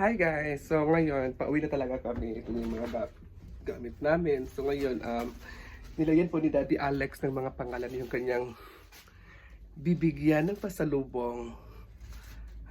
Hi guys! So ngayon, pauwi na talaga kami. Ito yung mga ga- gamit namin. So ngayon, um, nilagyan po ni Daddy Alex ng mga pangalan yung kanyang bibigyan ng pasalubong.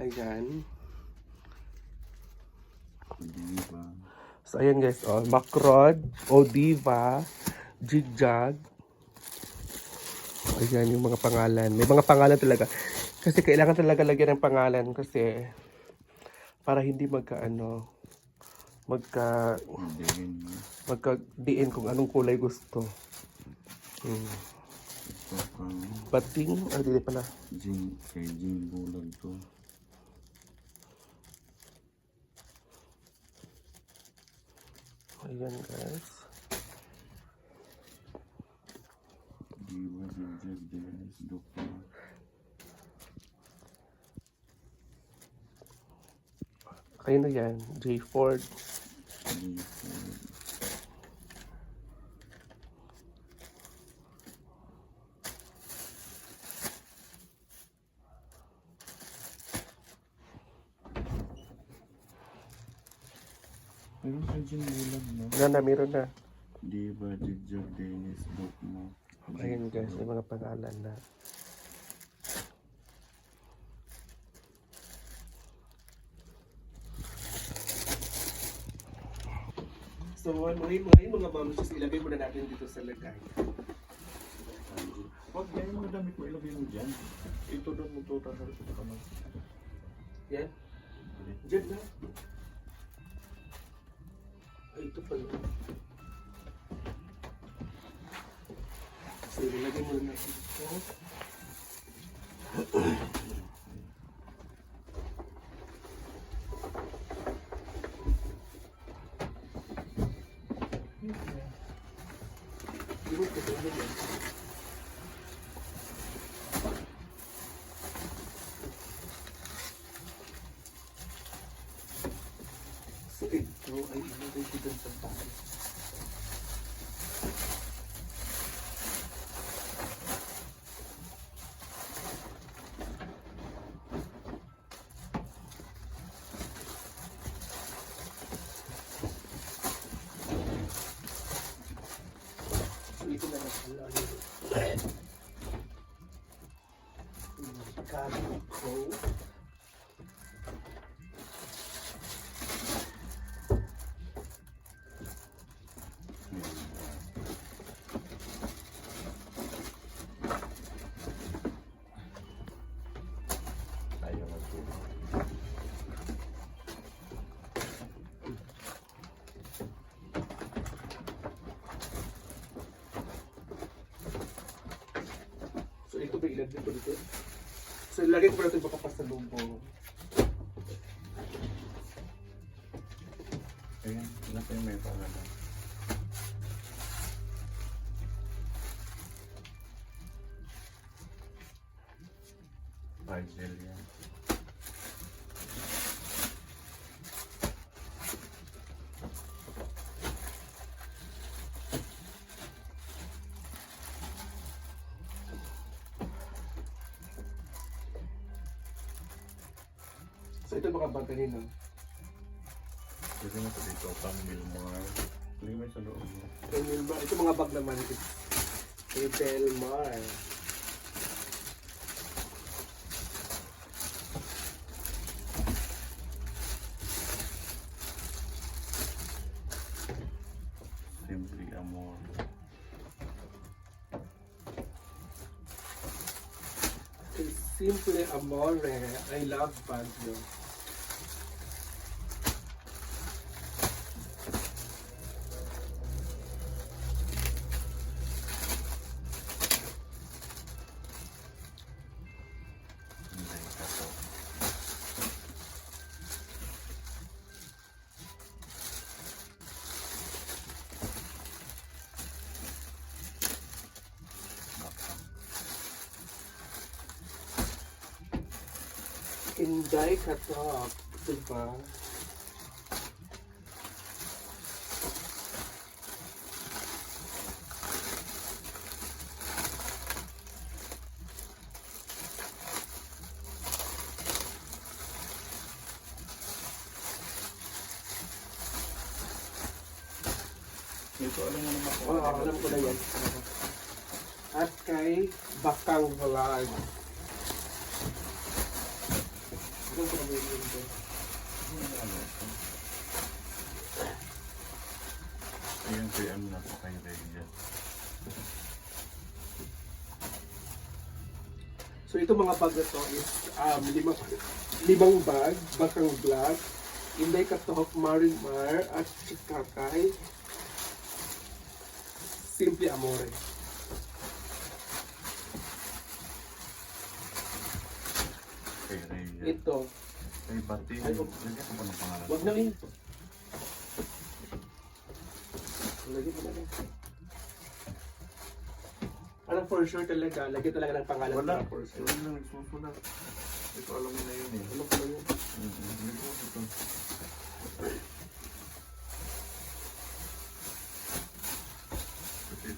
Ayan. Diba? So ayan guys, oh, Macrod, Odiva, Jigjag. Ayan yung mga pangalan. May mga pangalan talaga. Kasi kailangan talaga lagyan ng pangalan kasi para hindi magka ano magka Hindi. magka-diin kung anong kulay gusto. Kang Bating, ah, dili pala. Jing, kay Jing Bulag to. Ayan guys. Diba si Jeff Dennis Dukla. Na yan, J. Ford. Meron kay Jing Bulag, no? Yan na, meron na. Diba si Jeff Dennis Dukla. Ayan guys, may mga pangalan na. So, ano yung mga, bombs, ilagay muna natin dito sa lagay. Huwag yan yung damit mo, ilagay mo dyan. Ito doon mo to, tasal sa kamay. Yan. Diyan na. Ay, ito pala. So, ilagay muna natin ito. Dun sa taas. Ito ko dito? So ilagay ko pa natin baka pasalubong. Ayan, wala tayong may pangalan. Yan. So ito mga bag kanino. Kasi mo sa dito, Camille Mar. Hindi mo sa loob mo. Emil Mar. Ito mga bag naman. Ito. Hotel Mar. Simply Amor. Simple Amore. I love Baguio. Inday katap, diba? Ito, alam mo naman ko. Oo, alam ko na yan. At kay Bakang Vlog. Ayan, kay ano na po kay Rhea. So ito mga bag na to is um, limang, limang bag, Bakang Vlog, Inday Katohok Marimar, at Chikakay, Simple Amore. Kay Rhea. Ito. Kay Bati. Ay, Lagyan oh. ko pa ng pangalan. Wag na yun. Lagyan mo na. Parang for sure talaga, lagyan talaga ng pangalan. Wala. for sure. Wala na nagsusunod. Ito alam mo na yun eh. Ano pala yun? Mm-mm. Ito, ito.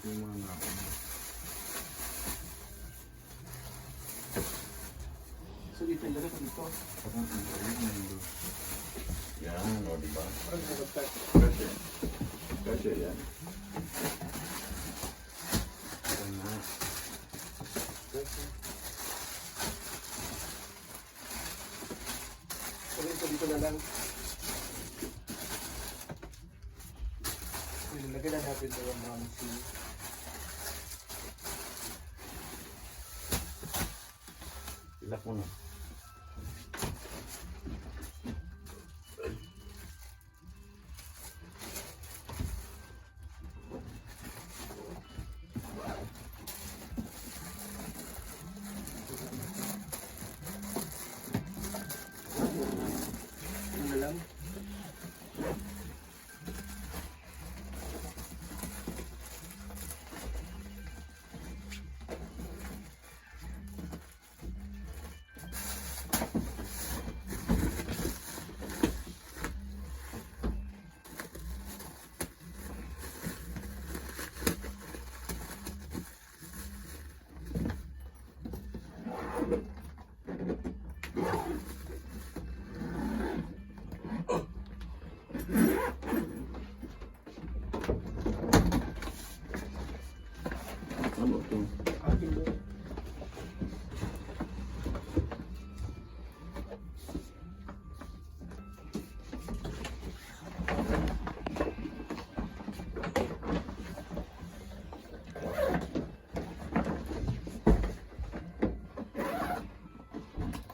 Yung mga nakin. So dito yung dalawa dito. Parang ito, ayun na yun. Yan, o diba? Parang nagagtag. Kasi, kasi yan. Ito na. So dito, dito na lang. Lagyan na natin ito yung mga machine. Ilak Ano ito?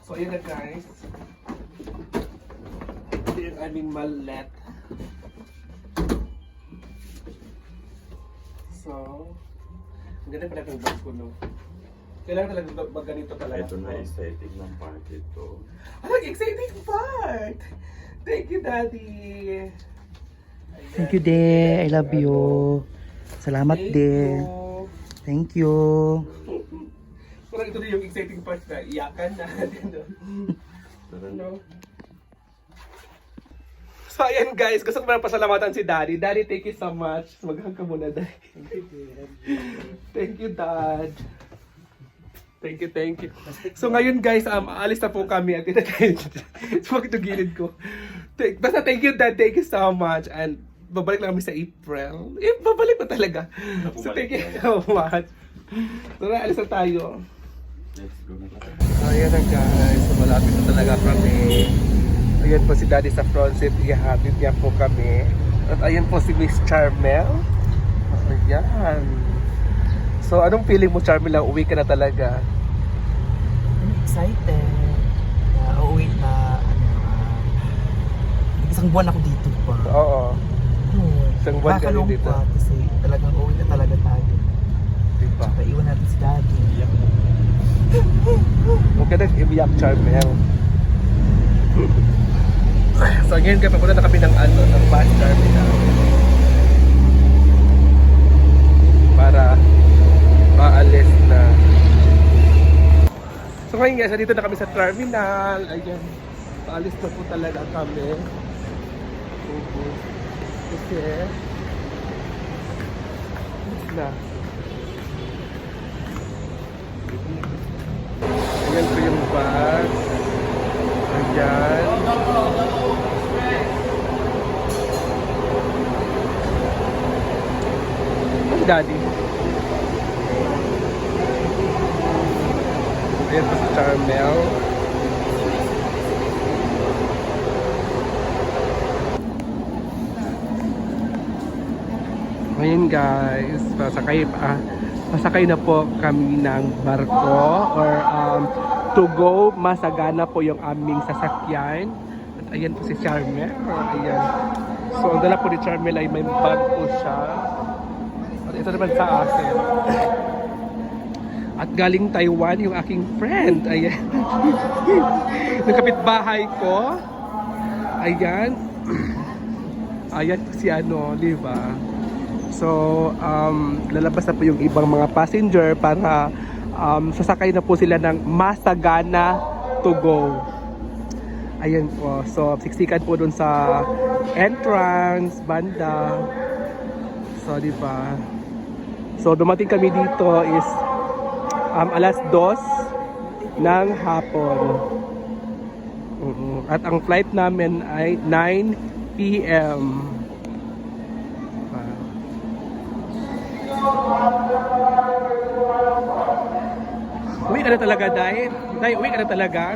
So, ayan na guys. Ito yung aming mallet. So, ang ganda pala ng bag ko, no? Kailangan talaga mag- mag ganito talaga. Ito na aesthetic ng park ito. Ang exciting part! Thank you, Daddy! Ayan. Thank you, De. I love you. Salamat, Thank De. you. Thank you. Parang ito na yung exciting part na iyakan na. No? So ayan guys, gusto ko na pasalamatan si Daddy. Daddy, thank you so much. Maghang ka muna, Daddy. thank you, Dad. Thank you, thank you. So ngayon guys, um, aalis na po kami at ito tayo. Huwag ito gilid ko. Thank- Basta thank you, Dad. Thank you so much. And babalik lang kami sa April. Eh, babalik pa talaga. So thank you so much. So naalis na tayo. let's go na tayo. Ayan na guys, so, malapit na talaga kami. Ayan po si Daddy sa front seat, ihahatid niya po kami. At ayan po si Miss Charmel. Ayan. So anong feeling mo Charmel na uwi ka na talaga? I'm excited. Uh, uuwi na, ano, ah, isang buwan ako dito pa. Oo, Yun. Isang buwan ka rin dito. Kasi talagang uuwi na talaga tayo. diba? Paiwan natin si Daddy. Huwag ka na iiyak Charmel. So ngayon kaya papunta na kami ng ano, ng bus terminal. Para maalis na. So ngayon guys, dito na kami sa terminal. Ayan. Paalis na po talaga kami. Opo. Kasi na. Ayan po yung bus. Ayan. Daddy. Ayan po si Charmel. Ngayon guys, pasakay pa. pasakay na po kami ng barko or um, to go. Masagana po yung aming sasakyan. At ayan po si Charmel. Ayan. So, ang dala po ni Charmel ay may bag po siya. Ito naman sa akin. At galing Taiwan yung aking friend. Ayan. Ng kapitbahay ko. Ayan. Ayan si ano, di ba? So, um, lalabas na po yung ibang mga passenger para um, sasakay na po sila ng Masagana to go. Ayan po. So, siksikan po dun sa entrance, banda. So, di ba? So, dumating kami dito is um, alas dos ng hapon. Mm-mm. At ang flight namin ay 9 p.m. Uwi ka na talaga, Day? Day, uwi ka na talaga?